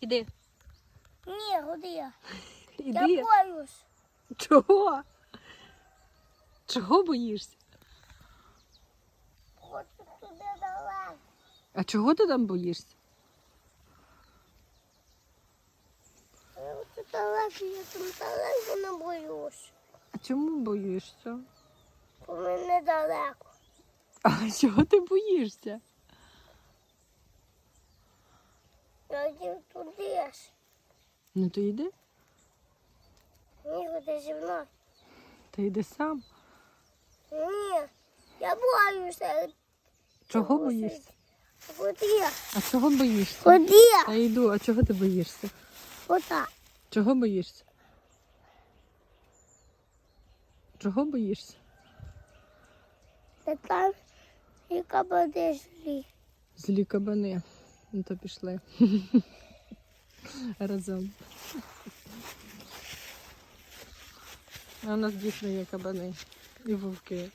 Іди. Ні, куди я? Іди. Я боюсь. Чого? Чого боїшся? Хочу туди далеко. А чого ти там боїшся? Я хочу далеко, я там далеко не боюсь. А чому боїшся? Бо мене далеко. А чого ти боїшся? Я йду туди ж. Ну то йди, Ні, куди зі мною. ти йди сам. Ні, я боюся. Чого боїшся? Куди? А чого боїшся? Куди? Та йду, а чого ти боїшся? Куди? Чого боїшся? Чого боїшся? Та там і кабади злі. Злі кабани. Ну то пішли. Разом. А у нас дійсно є кабани і вовки.